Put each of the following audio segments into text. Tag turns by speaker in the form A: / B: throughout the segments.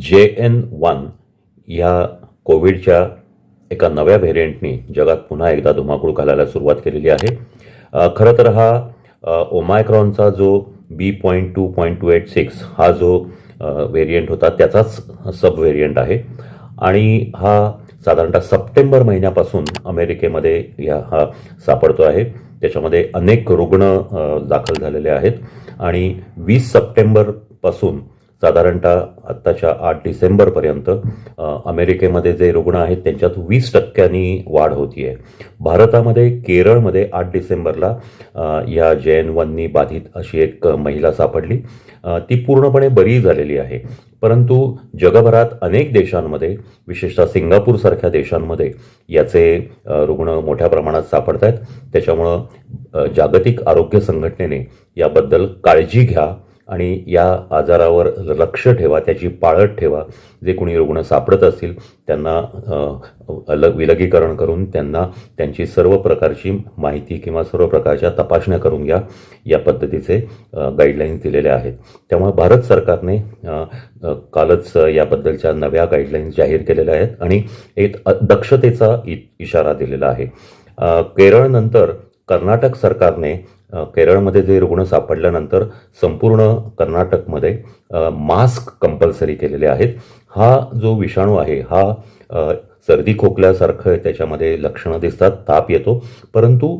A: जे N one या कोविडच्या एका नव्या व्हेरियंटनी जगात पुन्हा एकदा धुमाकूळ घालायला सुरुवात केलेली आहे. खरं तर हा ओमायक्रॉनचा जो B point two point two eight six हा जो व्हेरियंट होता त्याचाच सब व्हेरियंट आहे. आणि हा साधारणतः सप्टेंबर महिन्यापासून अमेरिकेमध्ये या हा सापडतो आहे. त्याच्यामध्ये अनेक रुग्ण दाखल झालेले आहेत. आणि वीस सप्टेंबरपासून साधारणतः आत्ताच्या आठ डिसेंबरपर्यंत अमेरिकेमध्ये जे रुग्ण आहेत त्यांच्यात वीस टक्क्यांनी वाढ होती आहे भारतामध्ये केरळमध्ये आठ डिसेंबरला या जे एन वननी बाधित अशी एक महिला सापडली. ती पूर्णपणे बरी झालेली आहे. परंतु जगभरात अनेक देशांमध्ये विशेषतः सिंगापूरसारख्या देशांमध्ये याचे रुग्ण मोठ्या प्रमाणात सापडत आहेत त्याच्यामुळं जागतिक आरोग्य संघटनेने याबद्दल काळजी घ्या. आणि या आजारावर लक्ष ठेवा त्याची पाळत ठेवा. जे कोणी रुग्ण सापडत असतील त्यांना अलग विलगीकरण करून त्यांना त्यांची सर्व प्रकारची माहिती किंवा सर्व प्रकारच्या तपासण्या करून घ्या. या पद्धतीचे गाईडलाईन्स दिलेले आहेत. त्यामुळे भारत सरकारने कालच याबद्दलच्या नव्या गाईडलाईन्स जाहीर केलेल्या आहेत आणि एक अ- दक्षतेचा इ इशारा दिलेला आहे. केरळनंतर कर्नाटक सरकारने केरळमध्ये जे रुग्ण सापडल्यानंतर संपूर्ण कर्नाटकमध्ये मास्क कंपल्सरी केलेले आहेत. हा जो विषाणू आहे हा सर्दी खोकल्यासारखं त्याच्यामध्ये लक्षणं दिसतात ताप येतो. परंतु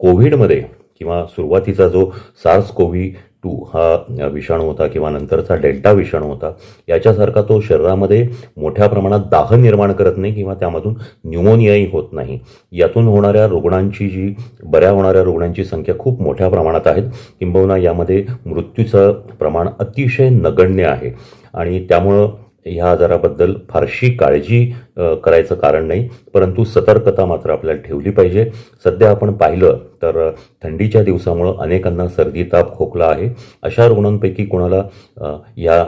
A: कोविडमध्ये किंवा सुरुवातीचा जो सार्स कोव्ही टू हा विषाणू होता किंवा नंतरचा डेल्टा विषाणू होता याच्यासारखा तो शरीरामध्ये मोठ्या प्रमाणात दाह निर्माण करत नाही किंवा त्यामधून न्यूमोनियाही होत नाही. यातून होणाऱ्या रुग्णांची जी बऱ्या होणाऱ्या रुग्णांची संख्या खूप मोठ्या प्रमाणात आहेत. किंबहुना यामध्ये मृत्यूचं प्रमाण अतिशय नगण्य आहे. आणि त्यामुळं ह्या आजाराबद्दल फारशी काळजी करायचं कारण नाही. परंतु सतर्कता मात्र आपल्याला ठेवली पाहिजे. सध्या आपण पाहिलं तर थंडीच्या दिवसामुळं अनेकांना सर्दी ताप खोकला आहे. अशा रुग्णांपैकी कोणाला या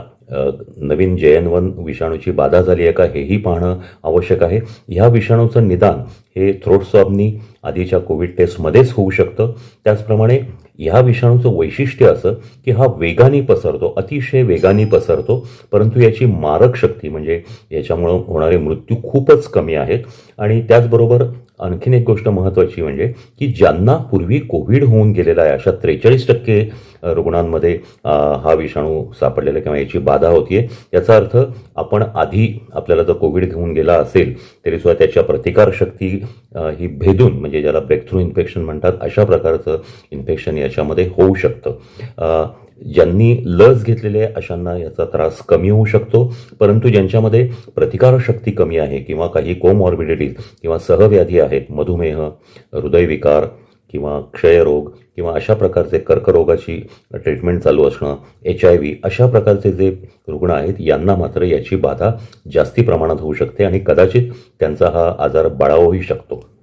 A: नवीन जे एन वन विषाणूची बाधा झाली आहे का हेही पाहणं आवश्यक आहे. ह्या विषाणूचं निदान हे थ्रोट स्वॅबनी आधीच्या कोविड टेस्टमध्येच होऊ शकतं. त्याचप्रमाणे ह्या विषाणूचं वैशिष्ट्य असं की हा वेगाने पसरतो अतिशय वेगाने पसरतो परंतु याची मारक शक्ती म्हणजे याच्यामुळं होणारे मृत्यू खूपच कमी आहेत आणि त्याचबरोबर आणखीन एक गोष्ट महत्त्वाची म्हणजे की ज्यांना पूर्वी कोविड होऊन गेलेला आहे अशा त्रेचाळीस टक्के रुग्णांमध्ये हा विषाणू सापडलेला किंवा याची बाधा होतीये. याचा अर्थ आपण आधी आपल्याला जर कोविड घेऊन गेला असेल तरीसुद्धा त्याच्या प्रतिकारशक्ती ही भेदून म्हणजे ज्याला ब्रेकथ्रू इन्फेक्शन म्हणतात अशा प्रकारचं इन्फेक्शन याच्यामध्ये होऊ शकतं. ज्यांनी लस घेतलेली आहे अशांना याचा त्रास कमी होऊ शकतो. परंतु ज्यांच्यामध्ये प्रतिकारशक्ती कमी आहे किंवा काही कोमॉर्बिडिटीज किंवा सहव्याधी आहेत मधुमेह हृदयविकार किंवा क्षयरोग किंवा अशा प्रकारचे कर्करोगाची ट्रीटमेंट चालू असणं एच आय व्ही अशा प्रकारचे जे रुग्ण आहेत यांना मात्र याची बाधा जास्ती प्रमाणात होऊ शकते आणि कदाचित त्यांचा हा आजार बळावूही शकतो.